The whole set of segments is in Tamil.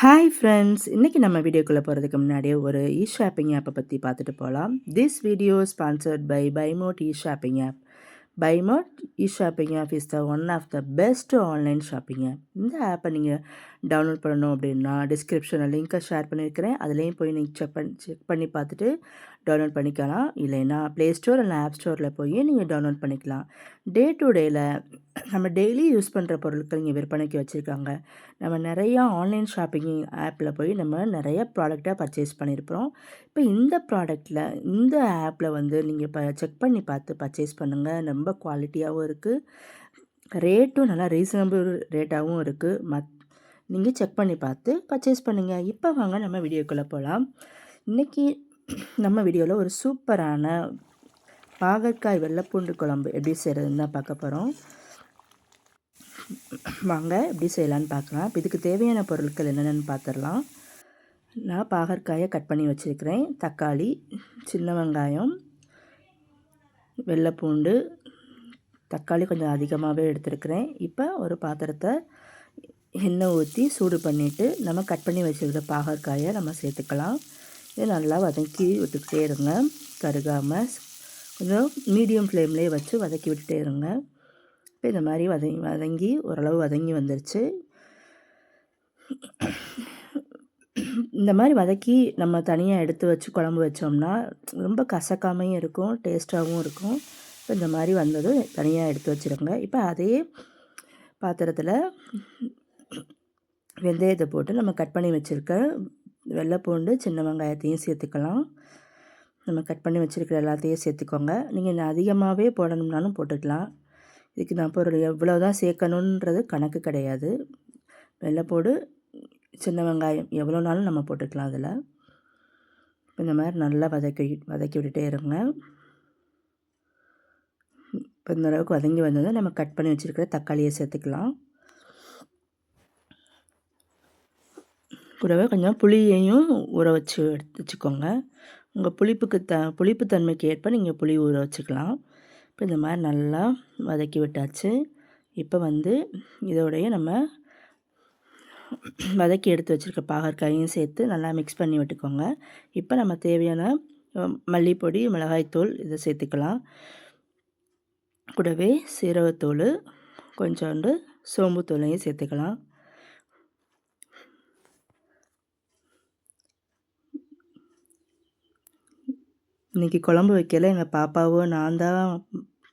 ஹாய் ஃப்ரெண்ட்ஸ் இன்றைக்கி நம்ம வீடியோக்குள்ளே போகிறதுக்கு முன்னாடியே ஒரு இ ஷாப்பிங் ஆப்பை பற்றி பார்த்துட்டு போகலாம் this video sponsored by Buymote e shopping app Bymod e shopping app is the one of the best online shopping app இந்த ஆப்பை நீங்கள் டவுன்லோட் பண்ணணும் அப்படின்னா டிஸ்கிரிப்ஷனில் லிங்க்கை ஷேர் பண்ணியிருக்கிறேன் அதுலேயும் போய் நீங்கள் செக் பண்ணி செக் பண்ணி பார்த்துட்டு டவுன்லோட் பண்ணிக்கலாம். இல்லைன்னா ப்ளே ஸ்டோர் இல்லை ஆப் ஸ்டோரில் போய் நீங்கள் டவுன்லோட் பண்ணிக்கலாம். டே டு டேயில் நம்ம டெய்லி யூஸ் பண்ணுற பொருட்கள் இங்கே விற்பனைக்கு வச்சுருக்காங்க. நம்ம நிறையா ஆன்லைன் ஷாப்பிங் ஆப்பில் போய் நம்ம நிறைய ப்ராடக்டாக பர்ச்சேஸ் பண்ணியிருக்கிறோம் இப்போ இந்த ப்ராடக்டில் இந்த ஆப்பில் வந்து நீங்கள் இப்போ செக் பண்ணி பார்த்து பர்ச்சேஸ் பண்ணுங்கள் ரொம்ப குவாலிட்டியாகவும் இருக்குது ரேட்டும் நல்லா ரீசனபிள் ரேட்டாகவும் இருக்குது மத் நீங்கள் செக் பண்ணி பார்த்து பர்ச்சேஸ் பண்ணுங்கள் இப்போ வாங்க நம்ம வீடியோக்குள்ளே போகலாம் இன்றைக்கி நம்ம வீடியோவில் ஒரு சூப்பரான பாகற்காய் வெள்ளைப்பூண்டு குழம்பு எப்படி செய்கிறதுன்னு தான் பார்க்க போகிறோம் வாங்க எப்படி செய்யலான்னு பார்க்கலாம். இப்போ இதுக்கு தேவையான பொருட்கள் என்னென்னு பார்த்துடலாம். நான் பாகற்காயை கட் பண்ணி வச்சுருக்கிறேன். தக்காளி சின்ன வெங்காயம் வெள்ளைப்பூண்டு தக்காளி கொஞ்சம் அதிகமாகவே எடுத்துருக்கிறேன். இப்போ ஒரு பாத்திரத்தை எண்ணெய் ஊற்றி சூடு பண்ணிவிட்டு நம்ம கட் பண்ணி வச்சுருக்க பாகற்காயை நம்ம சேர்த்துக்கலாம். இதை நல்லா வதக்கி விட்டுக்கிட்டே இருங்க. கருகாமல் கொஞ்சம் மீடியம் ஃப்ளேம்லேயே வச்சு வதக்கி விட்டுட்டே இருங்க. இப்போ இந்த மாதிரி வதங்கி வதங்கி ஓரளவு வதங்கி வந்துருச்சு. இந்த மாதிரி வதக்கி நம்ம தனியாக எடுத்து வச்சு குழம்பு வச்சோம்னா ரொம்ப கசக்காமையும் இருக்கும் டேஸ்ட்டாகவும் இருக்கும். இப்போ இந்த மாதிரி வந்ததும் தனியாக எடுத்து வச்சுருங்க இப்போ அதே பாத்திரத்தில் வெந்தயத்தை போட்டு நம்ம கட் பண்ணி வச்சுருக்க வெள்ளைப்பூண்டு சின்ன வெங்காயத்தையும் சேர்த்துக்கலாம். நம்ம கட் பண்ணி வச்சுருக்கிற எல்லாத்தையும் சேர்த்துக்கோங்க. நீங்கள் அதிகமாகவே போடணும்னாலும் போட்டுக்கலாம். இதுக்கு நான் பொருள் எவ்வளோ தான் சேர்க்கணுன்றது கணக்கு கிடையாது. வெள்ளைப்பூடு சின்ன வெங்காயம் எவ்வளோ நாளும் நம்ம போட்டுக்கலாம் அதில். இந்த மாதிரி நல்லா வதக்கி வதக்கி விட்டுட்டே இருங்க. இப்போ இந்த அளவுக்கு வதங்கி வந்ததை நம்ம கட் பண்ணி வச்சுருக்கிற தக்காளியை சேர்த்துக்கலாம். கூடவே கொஞ்சம் புளியையும் ஊற வச்சு எடுத்து வச்சுக்கோங்க. உங்கள் புளிப்புக்கு த புளிப்பு தன்மைக்கு ஏற்ப நீங்கள் புளி ஊற வச்சுக்கலாம். இப்போ இந்த மாதிரி நல்லா வதக்கி விட்டாச்சு. இப்போ வந்து இதோடைய நம்ம வதக்கி எடுத்து வச்சுருக்க பாகற்காயும் சேர்த்து நல்லா மிக்ஸ் பண்ணி விட்டுக்கோங்க. இப்போ நம்ம தேவையான மல்லிப்பொடி மிளகாய்த்தூள் இதை சேர்த்துக்கலாம். கூடவே சீரகத்தூள் கொஞ்சோண்டு சோம்புத்தூளையும் சேர்த்துக்கலாம். இன்றைக்கி குழம்பு வைக்கல எங்கள் பாப்பாவும் நான் தான்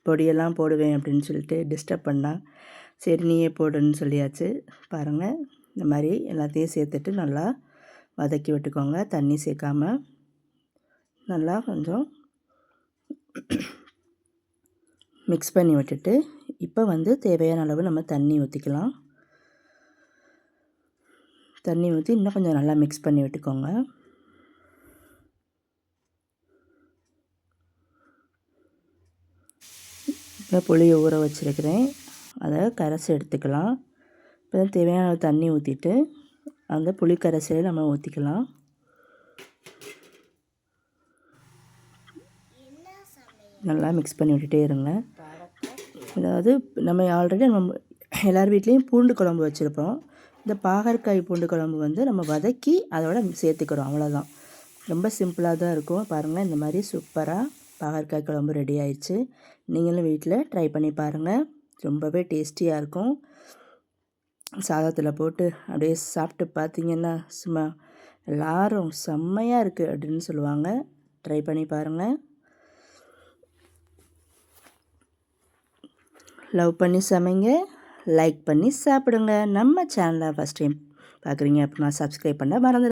பொடியெல்லாம் போடுவேன் அப்படின்னு சொல்லிட்டு டிஸ்டர்ப் பண்ணால் சரி நீயே போடுன்னு சொல்லியாச்சு. பாருங்கள் இந்த மாதிரி எல்லாத்தையும் சேர்த்துட்டு நல்லா வதக்கி விட்டுக்கோங்க தண்ணி சேர்க்காமல் நல்லா கொஞ்சம் மிக்ஸ் பண்ணி விட்டுட்டு இப்போ வந்து தேவையான அளவு நம்ம தண்ணி ஊற்றிக்கலாம் தண்ணி ஊற்றி இன்னும் கொஞ்சம் நல்லா மிக்ஸ் பண்ணி விட்டுக்கோங்க. இப்போ புளியை ஊற வச்சுருக்கிறேன். அதை கரைச்சி எடுத்துக்கலாம். இப்போ தேவையான தண்ணி ஊற்றிட்டு அந்த புளி கரைசலை நம்ம ஊற்றிக்கலாம் நல்லா மிக்ஸ் பண்ணி விட்டுட்டே இருங்க. அதாவது நம்ம ஆல்ரெடி நம்ம எல்லார் வீட்லேயும் பூண்டு குழம்பு வச்சுருப்போம் இந்த பாகற்காய் பூண்டு குழம்பு வந்து நம்ம வதக்கி அதோட சேர்த்துக்கிறோம். அவ்வளோதான் ரொம்ப சிம்பிளாக தான் இருக்கும். பாருங்கள் இந்த மாதிரி சூப்பராக பாகற்காய் குழம்பு ரெடி ஆயிடுச்சு. நீங்களும் வீட்டில் ட்ரை பண்ணி பாருங்கள் ரொம்பவே டேஸ்டியாக இருக்கும். சாதத்தில் போட்டு அப்படியே சாப்பிட்டு பார்த்தீங்கன்னா சும்மா எல்லாரும் செம்மையாக இருக்குது அப்படின்னு சொல்லுவாங்க. ட்ரை பண்ணி பாருங்கள் லவ் பண்ணி சமைங்க லைக் பண்ணி சாப்பிடுங்க. நம்ம சேனலை ஃபஸ்ட் டைம் பார்க்குறீங்க அப்படின்னா சப்ஸ்கிரைப் பண்ண மறந்து